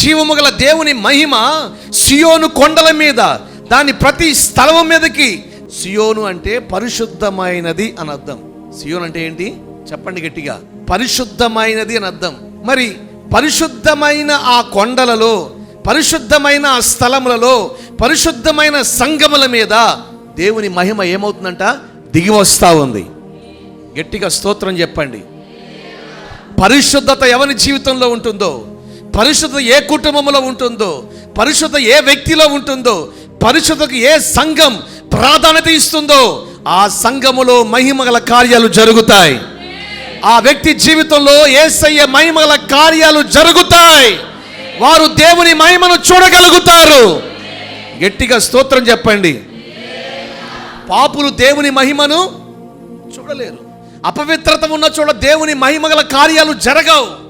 జీవము గల దేవుని మహిమ సియోను కొండల మీద దాని ప్రతి స్థలం మీదకి. సియోను అంటే పరిశుద్ధమైనది అని అర్థం. సియోన్ అంటే ఏంటి? చెప్పండి గట్టిగా. పరిశుద్ధమైనది అని అర్థం. మరి పరిశుద్ధమైన ఆ కొండలలో పరిశుద్ధమైన ఆ స్థలములలో పరిశుద్ధమైన సంగముల మీద దేవుని మహిమ ఏమవుతుందంట? దిగి వస్తా ఉంది. గట్టిగా స్తోత్రం చెప్పండి. పరిశుద్ధత ఎవరి జీవితంలో ఉంటుందో? పరిశుద్ధ ఏ కుటుంబంలో ఉంటుందో పరిశుద్ధ ఏ వ్యక్తిలో ఉంటుందో పరిశుద్ధకు ఏ సంఘం ప్రాధాన్యత ఇస్తుందో ఆ సంఘములో మహిమగల కార్యాలు జరుగుతాయి. ఆ వ్యక్తి జీవితంలో ఏసయ్య మహిమగల కార్యాలు జరుగుతాయి. వారు దేవుని మహిమను చూడగలుగుతారు. గట్టిగా స్తోత్రం చెప్పండి. పాపులు దేవుని మహిమను చూడలేరు. అపవిత్రత ఉన్న చోట దేవుని మహిమగల కార్యాలు జరగవు.